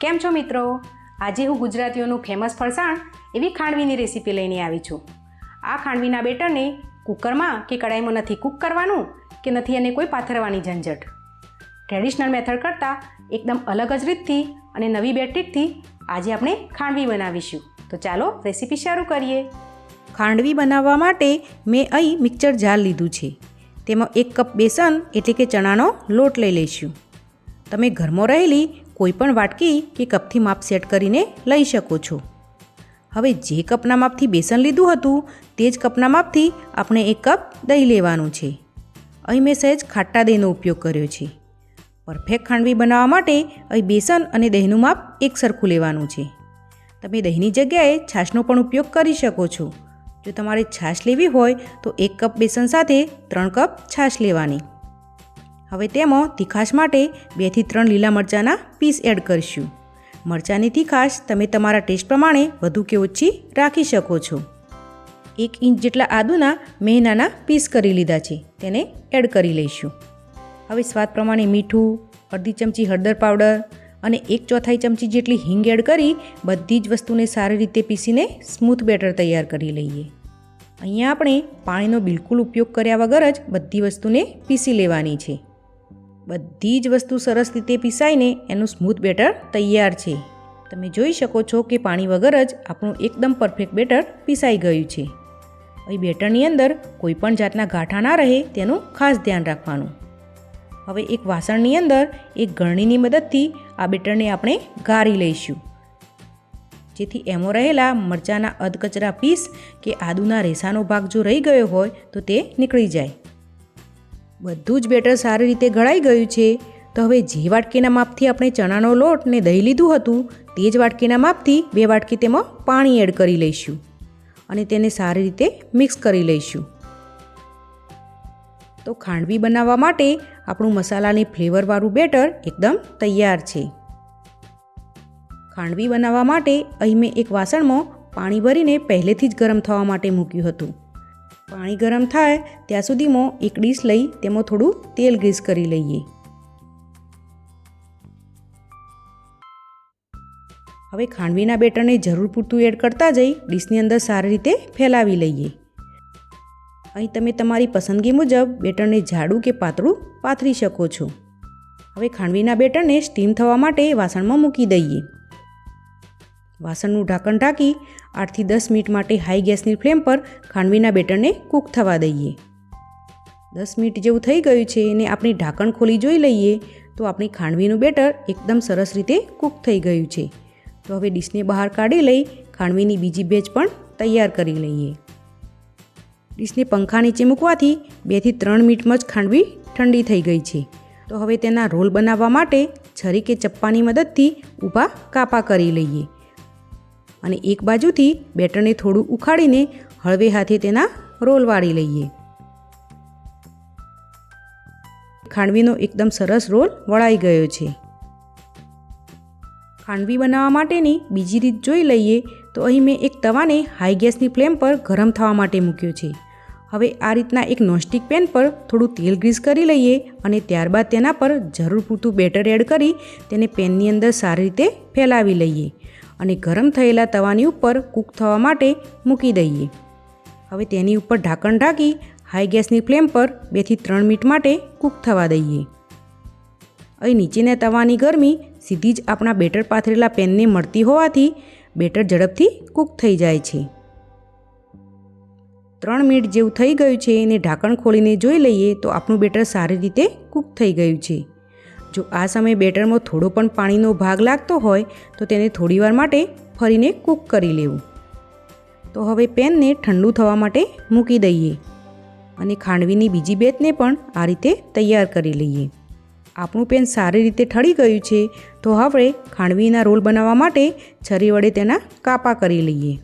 કેમ છો મિત્રો? આજે હું ગુજરાતીઓનું ફેમસ ફરસાણ એવી ખાંડવીની રેસીપી લઈને આવી છું. આ ખાંડવીના બેટરને કુકરમાં કે કડાઈમાં નથી કૂક કરવાનું કે નથી એને કોઈ પાથરવાની ઝંઝટ. ટ્રેડિશનલ મેથડ કરતાં એકદમ અલગ જ રીતથી અને નવી બેટરીકથી આજે આપણે ખાંડવી બનાવીશું. તો ચાલો રેસીપી શરૂ કરીએ. ખાંડવી બનાવવા માટે મેં અહીં મિક્સર જાર લીધું છે. તેમાં એક કપ બેસન એટલે કે ચણાનો લોટ લઈ લઈશું. તમે ઘરમાં રહેલી કોઈ પણ વાટકી કે કપથી માપ સેટ કરીને લઈ શકો છો. હવે જે કપના માપથી બેસન લીધું હતું, તે જ કપના માપથી આપણે એક કપ દહીં લેવાનું છે. અહીં મેં સહેજ ખાટા દહીંનો ઉપયોગ કર્યો છે. પરફેક્ટ ખાંડવી બનાવવા માટે અહીં બેસન અને દહીંનું માપ એક સરખું લેવાનું છે. તમે દહીંની જગ્યાએ છાશનો પણ ઉપયોગ કરી શકો છો. જો તમારે છાશ લેવી હોય, તો એક કપ બેસન સાથે ત્રણ કપ છાશ લેવાની. હવે તેમાં તીખાશ માટે બેથી ત્રણ લીલા મરચાંના પીસ એડ કરીશું. મરચાંની તીખાશ તમે તમારા ટેસ્ટ પ્રમાણે વધુ કે ઓછી રાખી શકો છો. એક ઇંચ જેટલા આદુના મેં પીસ કરી લીધા છે, તેને એડ કરી લઈશું. હવે સ્વાદ પ્રમાણે મીઠું, અડધી ચમચી હળદર પાવડર અને એક ચોથાઈ ચમચી જેટલી હિંગ એડ કરી બધી જ વસ્તુને સારી રીતે પીસીને સ્મૂથ બેટર તૈયાર કરી લઈએ. અહીંયા આપણે પાણીનો બિલકુલ ઉપયોગ કર્યા વગર જ બધી વસ્તુને પીસી લેવાની છે. બધી જ વસ્તુ સરસ રીતે પીસાઈને એનું સ્મૂથ બેટર તૈયાર છે. તમે જોઈ શકો છો કે પાણી વગર જ આપણું એકદમ પરફેક્ટ બેટર પીસાઈ ગયું છે. અહીં બેટરની અંદર કોઈ પણ જાતના ગાંઠા ના રહે તેનું ખાસ ધ્યાન રાખવાનું. હવે એક વાસણની અંદર એક ગળણીની મદદથી આ બેટરને આપણે ગાળી લઈશું. જેથી એમાં રહેલા મરચાંના અધકચરા પીસ કે આદુના રેસાનો ભાગ જો રહી ગયો હોય તો તે નીકળી જાય. બધું જ બેટર સારી રીતે ગળાઈ ગયું છે. તો હવે જે વાટકીના માપથી આપણે ચણાનો લોટ ને દહીં લીધું હતું, તે જ વાટકીના માપથી બે વાટકી તેમાં પાણી એડ કરી લઈશું. અને તેને સારી રીતે મિક્સ કરી લઈશું. તો ખાંડવી બનાવવા માટે આપણું મસાલાની ફ્લેવરવાળું બેટર એકદમ તૈયાર છે. ખાંડવી બનાવવા માટે અહીં મેં એક વાસણમાં પાણી ભરીને પહેલેથી જ ગરમ થવા માટે મૂક્યું હતું. પાણી ગરમ થાય, ત્યાં સુધીમાં એક ડીશ લઈ તેમાં થોડું તેલ ગ્રીસ કરી લઈએ. હવે ખાંડવીના બેટરને જરૂર પૂરતું એડ કરતા જઈ ડીશની અંદર સારી રીતે ફેલાવી લઈએ. અહીં તમે તમારી પસંદગી મુજબ બેટરને જાડું કે પાતળું પાથરી શકો છો. હવે ખાંડવીના બેટરને સ્ટીમ થવા માટે વાસણમાં મૂકી દઈએ. વાસણનું ઢાંકણ ઢાંકી આઠથી દસ મિનિટ માટે હાઈ ગેસની ફ્લેમ પર ખાંડવીના બેટરને કૂક થવા દઈએ. દસ મિનિટ જેવું થઈ ગયું છે અને આપણી ઢાંકણ ખોલી જોઈ લઈએ, તો આપણી ખાંડવીનું બેટર એકદમ સરસ રીતે કૂક થઈ ગયું છે. તો હવે ડીશને બહાર કાઢી લઈ ખાંડવીની બીજી બેચ પણ તૈયાર કરી લઈએ. ડીશને પંખા નીચે મૂકવાથી બેથી ત્રણ મિનિટમાં જ ખાંડવી ઠંડી થઈ ગઈ છે. તો હવે તેના રોલ બનાવવા માટે છરી કે ચપ્પાની મદદથી ઊભા કાપા કરી લઈએ. અને એક બાજુથી બેટરને થોડું ઉખાડીને હળવે હાથે તેના રોલ વાળી લઈએ. ખાંડવીનો એકદમ સરસ રોલ વળાઈ ગયો છે. ખાંડવી બનાવવા માટેની બીજી રીત જોઈ લઈએ તો અહીં મેં એક તવાને હાઈ ગેસની ફ્લેમ પર ગરમ થવા માટે મૂક્યો છે. હવે આ રીતના એક નોનસ્ટિક પેન પર થોડું તેલ ગ્રીસ કરી લઈએ અને ત્યારબાદ તેના પર જરૂર પૂરતું બેટર એડ કરી તેને પેનની અંદર સારી રીતે ફેલાવી લઈએ. અને ગરમ થયેલા તવાની ઉપર કૂક થવા માટે મૂકી દઈએ. હવે તેની ઉપર ઢાંકણ ઢાંકી હાઈ ગેસની ફ્લેમ પર બેથી ત્રણ મિનિટ માટે કૂક થવા દઈએ. અહીં નીચેના તવાની ગરમી સીધી જ આપણા બેટર પાથરેલા પેનને મળતી હોવાથી બેટર ઝડપથી કૂક થઈ જાય છે. ત્રણ મિનિટ જેવું થઈ ગયું છે અને ઢાંકણ ખોલીને જોઈ લઈએ તો આપણું બેટર સારી રીતે કૂક થઈ ગયું છે. જો આ સમયે બેટરમાં થોડો પણ પાણીનો ભાગ લાગતો હોય, તો તેને થોડીવાર માટે ફરીને કૂક કરી લેવું. તો હવે પેનને ઠંડુ થવા માટે મૂકી દઈએ અને ખાંડવીની બીજી બેચને પણ આ રીતે તૈયાર કરી લઈએ. આપણું પેન સારી રીતે ઠળી ગયું છે, તો હવે ખાંડવીના રોલ બનાવવા માટે છરી વડે તેના કાપા કરી લઈએ.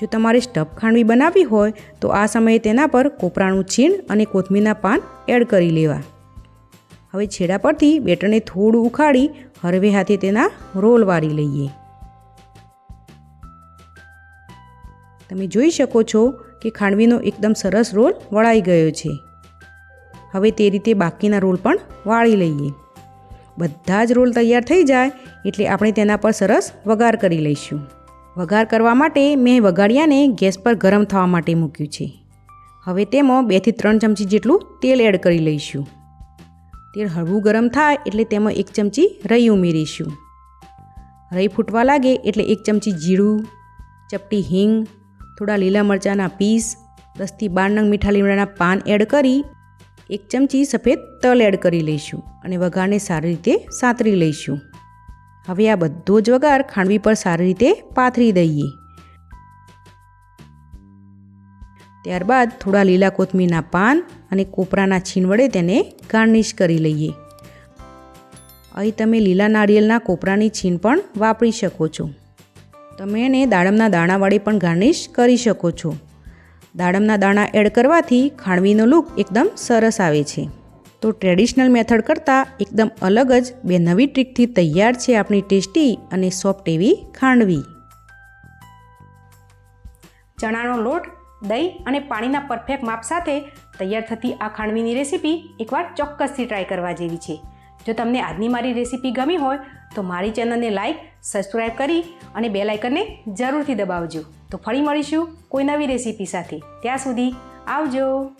જો તમારે સ્ટફ ખાંડવી બનાવવી હોય, તો આ સમયે તેના પર કોપરાનું છીણ અને કોથમીરના પાન એડ કરી લેવા. હવે છેડા પરથી બેટરને થોડું ઉખાડી હળવે હાથે તેના રોલ વાળી લઈએ. તમે જોઈ શકો છો કે ખાંડવીનો એકદમ સરસ રોલ વળાઈ ગયો છે. હવે તે રીતે બાકીના રોલ પણ વાળી લઈએ. બધા જ રોલ તૈયાર થઈ જાય એટલે આપણે તેના પર સરસ વઘાર કરી લઈશું. વઘાર કરવા માટે મેં વઘાડિયાને ગેસ પર ગરમ થવા માટે મૂક્યું છે. હવે તેમાં બેથી ત્રણ ચમચી જેટલું તેલ એડ કરી લઈશું. તેલ હળવું ગરમ થાય એટલે તેમાં એક ચમચી રઈ ઉમેરીશું. રઈ ફૂટવા લાગે એટલે એક ચમચી જીરું, ચપટી હિંગ, થોડા લીલા મરચાંના પીસ, દસથી બાર નંગ મીઠા લીમડાના પાન એડ કરી, એક ચમચી સફેદ તલ એડ કરી લઈશું અને વઘારને સારી રીતે સાંતરી લઈશું. હવે આ બધો જ વઘાર ખાંડવી પર સારી રીતે પાથરી દઈએ. ત્યારબાદ થોડા લીલા કોથમીરના પાન અને કોપરાના છીણ વડે તેને ગાર્નિશ કરી લઈએ. અહીં તમે લીલા નાળિયેરના કોપરાની છીણ પણ વાપરી શકો છો. તમે એને દાડમના દાણા વડે પણ ગાર્નિશ કરી શકો છો. દાડમના દાણા એડ કરવાથી ખાંડવીનો લુક એકદમ સરસ આવે છે. તો ટ્રેડિશનલ મેથડ કરતાં એકદમ અલગ જ બે નવી ટ્રીકથી તૈયાર છે આપણી ટેસ્ટી અને સોફ્ટ એવી ખાંડવી. ચણાનો લોટ, દહીં અને પાણીના પરફેક્ટ માપ સાથે તૈયાર થતી આ ખાંડવીની રેસીપી એકવાર ચોક્કસથી ટ્રાય કરવા જેવી છે. જો તમને આજની મારી રેસીપી ગમી હોય, તો મારી ચેનલને લાઈક સબસ્ક્રાઈબ કરી અને બે લાઇકનને જરૂરથી દબાવજો. તો ફરી મળીશું કોઈ નવી રેસીપી સાથે. ત્યાં સુધી આવજો.